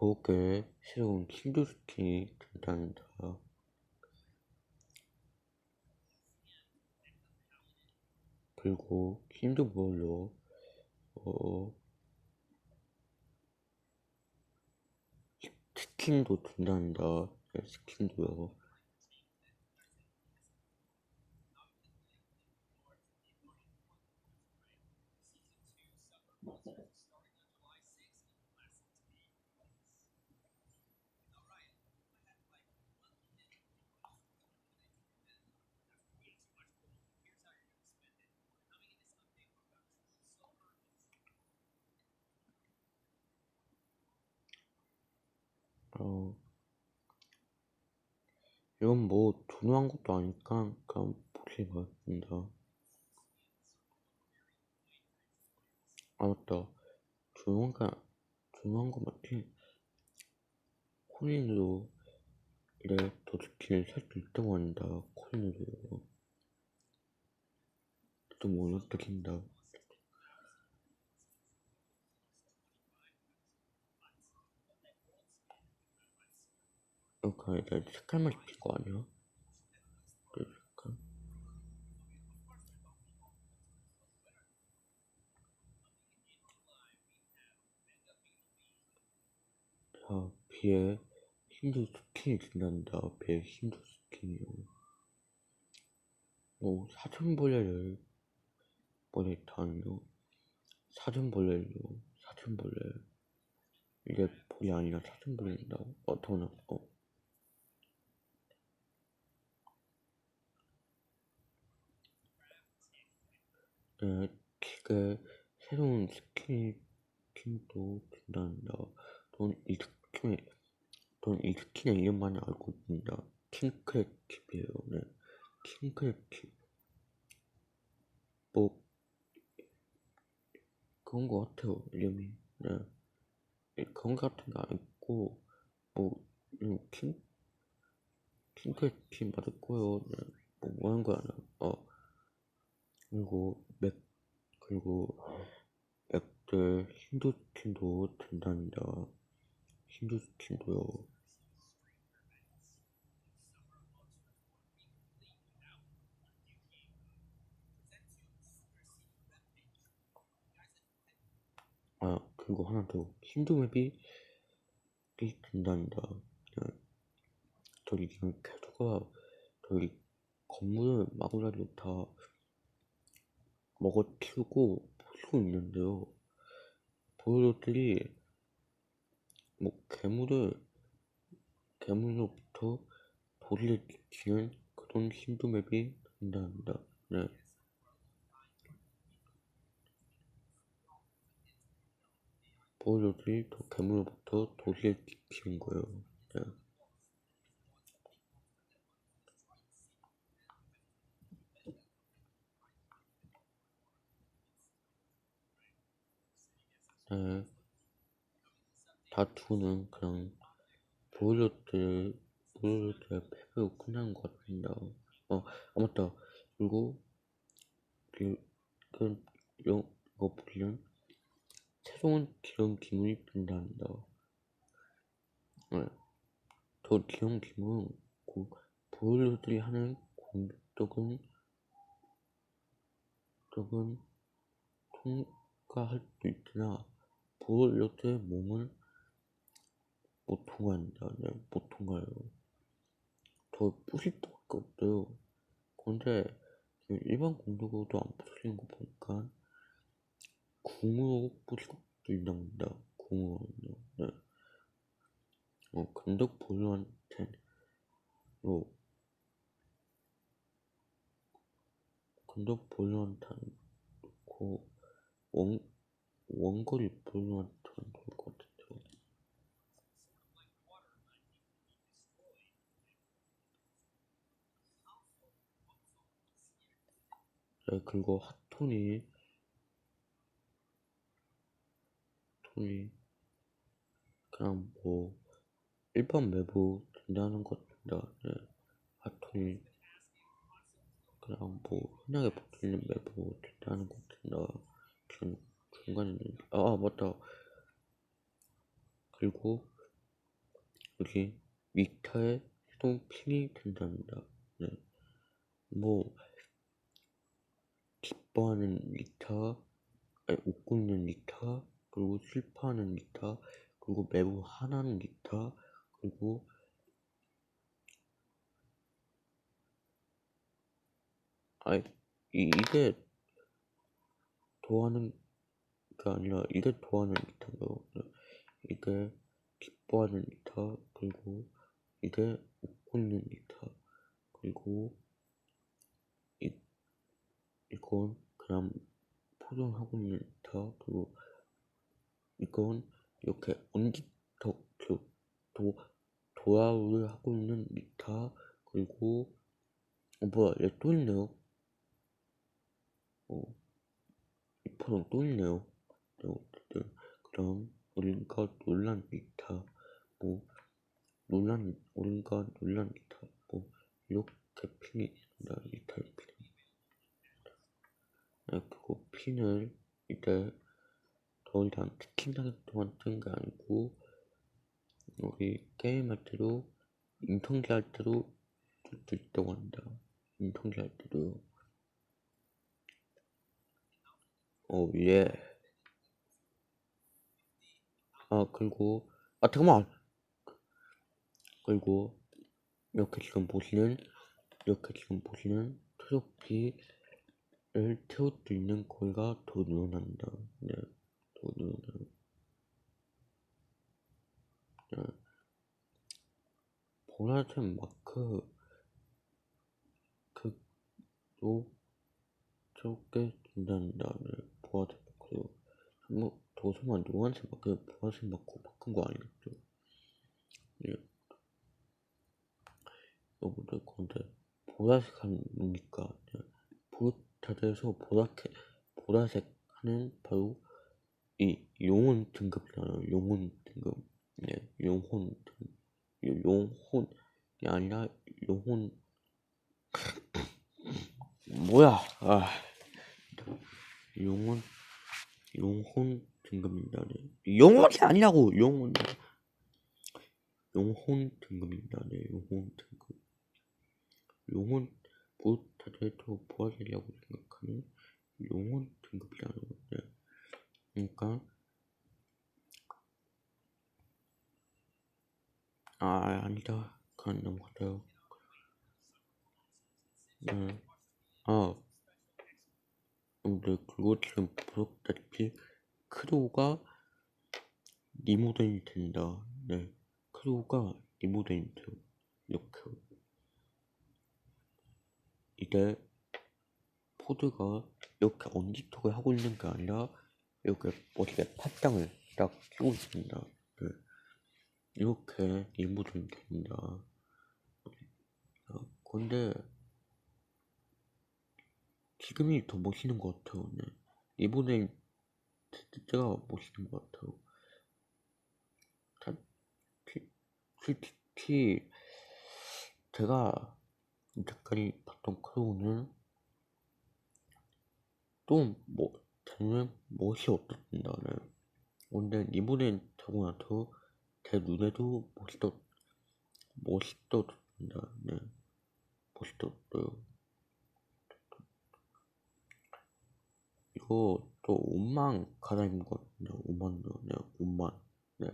저게 새로운 킨드 스킨이 된단다. 그리고 킨드볼로 어 스킨도 준단다. 네, 스킨도요. 어, 이건 뭐 중요한 것도 아니까 그냥 보지 말습니다. 아 맞다. 중요한 거 중요한 거 맞지? 코린으로 이래 더 스킨을 살수 있다고 한다. 코린으로요. 또 뭐는 뜯긴다. 이렇게 아니라 색깔만 시킬 거 아니야? 그 색깔. 자, 비에 힌두 스킨이 준단다. 비에 힌두 스킨이요. 뭐, 사슴벌레를 보냈다는요. 사슴벌레요. 사슴벌레. 이게 볼이 아니라 사슴벌레인다. 어떡하나, 어. 네, 킥에 새로운 스킨, 스킨도 준단다. 돈이 스킨에, 돈이 스킨의 이름만 알고 있습니다. 킹크랩 킵이에요. 네. 킹크랩 킵. 뭐, 그런 거 같아요. 이름이. 네. 그런 거 같은 거안 있고, 뭐, 음, 킹, 킹크랩 킵 맞을 거예요. 네. 뭐, 뭐 하는 거야, 어. 그리고 맥 그리고 액들 힌두 스킨도 된답니다. 힌두 스킨도요. 아 그리고 하나 더 힌두 맵이 된답니다. 저기 지금 캐주가 저기 건물을 마구라도 다 먹어 치우고 보고 있는데요. 보일러들이 뭐 괴물을 괴물로부터 돌을 지키는 그런 힌두 맵이 된답니다. 네. 보일러들이 더 괴물로부터 돌을 지키는 거예요. 네. 네. 다투는 그냥 보일러들 보일러들 패배로 끝난 것 같습니다. 어, 아 맞다. 그리고 그, 그 영, 이거 보면 새로운 기름 기물이 빈답니다. 네. 저 기름 기물은 고, 보일러들이 하는 공격은 적은 통과할 수 있으나 못 통과한다. 네, 못 통과해요. 저 부실 수밖에 없어요. 근데 일반 공격으로도 안 부서지는 거 보니까 궁으로 부실 수도 있답니다. 궁으로는요. 네. 어, 근덕 보일러한테 요 근덕 보일러한테는 좋고 원 원거리 보일러한테는 좋을 것 같아요. 네, 그리고 핫톤이 톤이 그냥 뭐 일반 매부 된다는 것 같습니다. 네, 핫톤이 그냥 뭐 흔하게 보이는 매부 된다는 것 같습니 있는 아, 아 맞다. 그리고 여기 미터에 수동 핀이 된답니다. 네. 뭐 기뻐하는 리터, 아니, 웃고 있는 리터, 그리고 슬퍼하는 리터, 그리고 매우 화나는 리터, 그리고 아니 이, 이게 좋아하는 게 아니라 이게 좋아하는 리터고 이게 기뻐하는 리터 그리고 이게 웃고 있는 리터 그리고 이 이건 그냥 포장하고 있는 리터 그리고 이건 이렇게 언기턱 도 도야를 하고 있는 리터 그리고 어 뭐야 얘 또 있네요. 어이 포장 또 있네요. 네, 어쨌든 그럼 우리가 논란 뭐 논란 우리가 논란 뭐 이렇게 핀이 있습니다. 리터의 핀이. 네, 그리고 핀을 이제 더 이상 치킨당에 동안 뜬 게 아니고 우리 게임할 때도 인턴기 할 때도 쓸수 있다고 한다. 인턴기 할 때도. 어 예. 아 그리고 아 잠깐만. 그리고 이렇게 지금 보시는 이렇게 지금 보시는 트로피를 태울 수 있는 거리가 더 늘어난다. 네, 더 늘어나 네. 보라색 마크 그도 적게 된다는 보라색 마크도. 뭐 도서만 노란색 마크 보라색 마크 바꾼 거 아니겠죠? 예. 여러분들 근데 보라색 하니까 보라색에서 보라색 보라색 하는 바로 이 용혼 등급이잖아요. 용혼 등급. 네 용혼 등 용혼이 아니라 용혼. 뭐야? 아. 용혼 용혼 등급입니다. 네. 용혼이 아니라고 용혼 용혼 등급입니다. 네 용혼 등급. 용혼 보타데토 보아지려고 생각하는 용혼 등급이라는 건데 그러니까 아 아니다. 그건 넘어가요. 네. 아. 근데 그거 지금 보셨다시피 크로우가 리모델이 된다 네 크로우가 리모델이 돼요 이렇게 이게 포드가 이렇게 언지턱을 하고 있는 게 아니라 이렇게 어떻게 팥장을 딱 끼고 있습니다 네. 이렇게 리모델이 됩니다 근데 지금이 더 멋있는 것 같아요. 네. 이번에 진짜 멋있는 것 같아요. 솔직히 제가 이때까지 봤던 크로우는 또뭐 저는 멋이 없었습니다. 네. 근데 이번엔 자고 나서 제 눈에도 멋있었 멋있었습니다. 네. 멋있었어요. 이거 또 옷만 갈아입은 거거든요. 옷만 네, 옷만 네.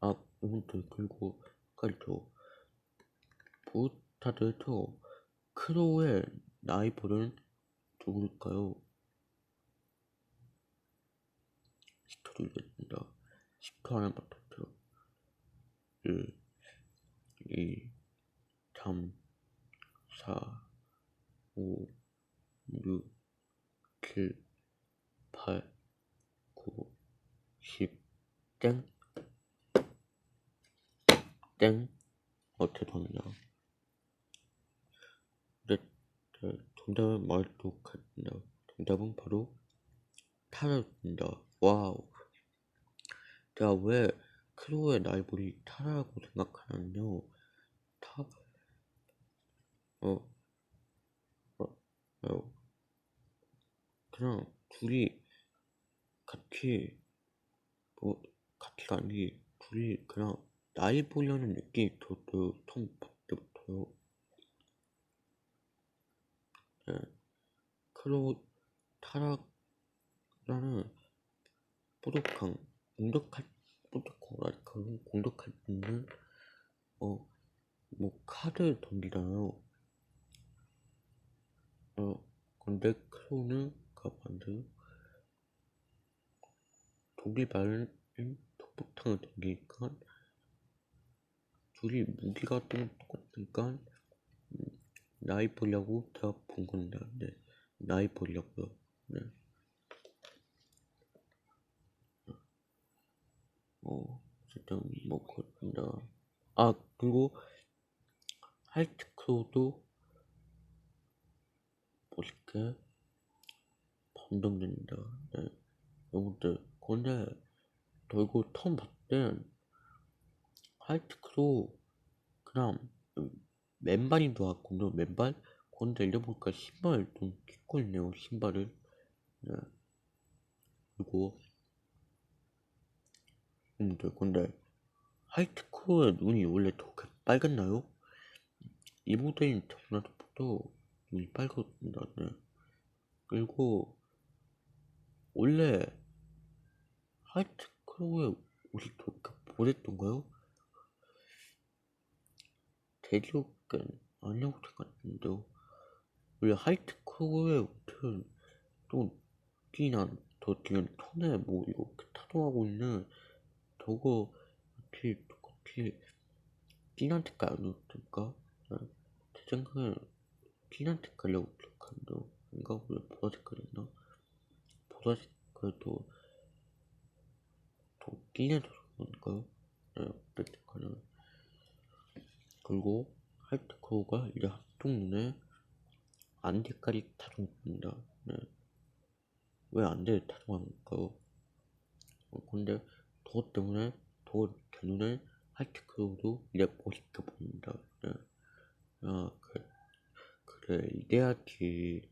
아 오늘도 그리고 깔죠. 보타들도 크로우의 라이벌은 누굴까요? 스토리 겠습니다 스토 하나 맞췄죠. 1, 2, 3, 4, 5, 6, 7, 8, 9, 10, 땡. 땡. 어, 죄송합니다. 네, 네, 정답을 말하도록 하겠습니다. 정답은 바로 타라였습니다. 와우. 제가 왜 크로우의 라이벌이 타라라고 생각하냐면요. 타, 어, 어, 어. 그냥 둘이 같이 뭐 같이가 아니 둘이 그냥 나이 보려는 느낌이 들었어요. 처음 때부터요. 네. 크로 타락라는 뿌듯한 공격할 뿌듯하고 공격할 수 있는 어뭐 카드 던지잖아요. 어 근데 크로는 가 만든 독일 말은 독폭탄을 던지니까 둘이 무기가 좀 똑같으니까 음, 나이 보려고 제가 본 건데 네. 나이 보려고요. 네. 어, 어쨌든 뭐 그렇습니다. 아 그리고 하이트크로도 멋있게 반동됩니다. 네. 여러분들 근데 저 이거 처음 봤을 땐 하이트크로 그냥 맨발인 줄 알았거든요. 맨발? 근데 잃어보니까 신발 좀 끼고 있네요. 신발을. 네. 그리고 여러분들 근데 하이트크로의 눈이 원래 저렇게 빨갛나요? 이 모델인 전화도부터 눈이 빨갛습니다. 네. 그리고 원래 하이트 크로의 옷이 저렇게 보냈던가요? 대지옥은 아니라고 생각했는데요. 원래 하이트 크로의 옷은 좀 뛰나 더 뛰는 턴에 뭐 이렇게 타동하고 있는 저거 같이 똑같이 색깔 아니었을까? 제 생각엔 진한 색깔이라고 기억하는데 뭔가 원래 보라 1년 정도인가요? 네, 백트카는 그리고 하이트코어가 이제 한쪽 눈에 안대까지 타동합니다. 네. 왜 안대를 타동합니까요? 어, 근데 도어 때문에 도어 제 눈에 하이트코어도 이제 멋있게 보입니다 네. 아, 그래, 그래 이래야지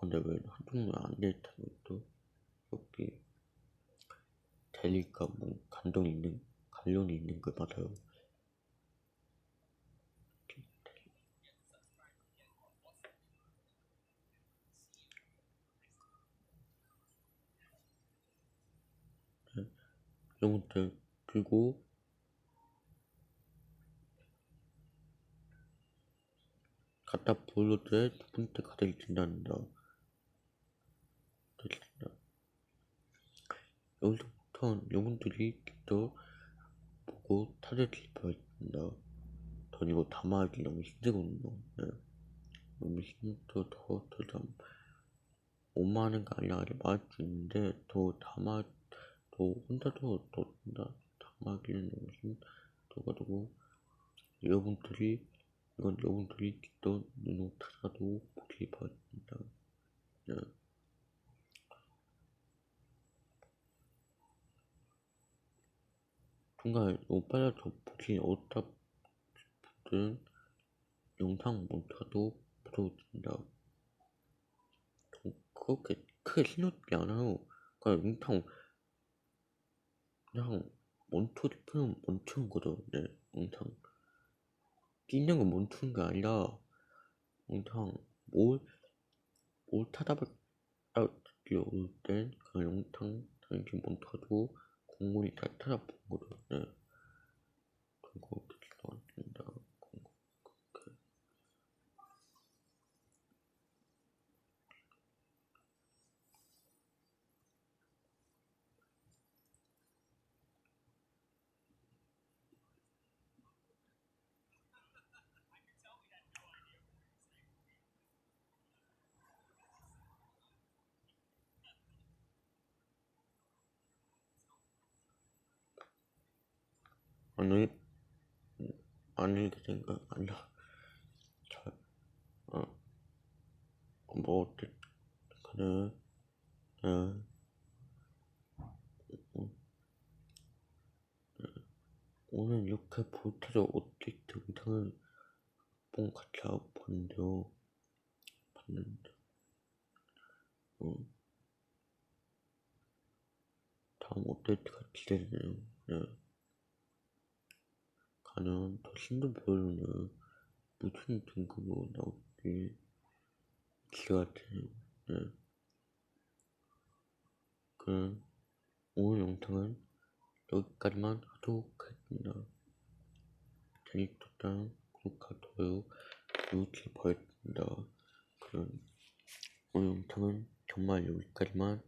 근데 왜 한쪽 눈에 안대를 다동했죠? 델리가 뭐 감동이 있는, 관련이 있는 걸 맞아요. 여러분들 그리고 갖다 보여줄 두 번째 카드를 준답니다. 여기서 부터 여러분들이 직접 보고 타겟을 입어야겠습니다. 전 이거 담아하기 너무 힘들거든요. 네. 너무 힘들어 더, 더, 더, 오만한 게 아니라 말할 수 있는데 더 담아 또 혼자도 또 혼자 담아기는 너무 힘들어가지고 여러분들이 이건 여러분들이 직접 눈으로 찾아도 보기 바랍니다. 네. 중간에 너무 빨라서 보기 어렵다 분들은 영상 못 찾아도 부탁드립니다. 그렇게 크게 신경 않아요. 그냥 영상 그냥 멈춰 그냥 멈추는 거죠. 네, 영상 뛰는 건 멈추는 게 아니라 영상 뭘, 뭘 찾아볼 땐 그냥 영상 이렇게 멈춰도 잘 찾아보는 거죠. 네. 그리고 아니, 아니, 그 생각 아니야. 잘, 어, 뭐, 어때, 그래, 네. 오늘 이렇게 볼트저 업데이트 영상을 뽕 같이 하고 봤는데요. 봤는데, 어, 다음 업데이트가 기대되네요. 네. 가는 더 힘든 배우는 무슨 등급으로 나올지 기대가 되네요. 네. 그럼 오늘 영상은 여기까지만 하도록 하겠습니다. 재밌었다면 구독과 좋아요 누르기 바랍니다. 그럼 오늘 영상은 정말 여기까지만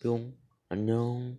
뿅 안녕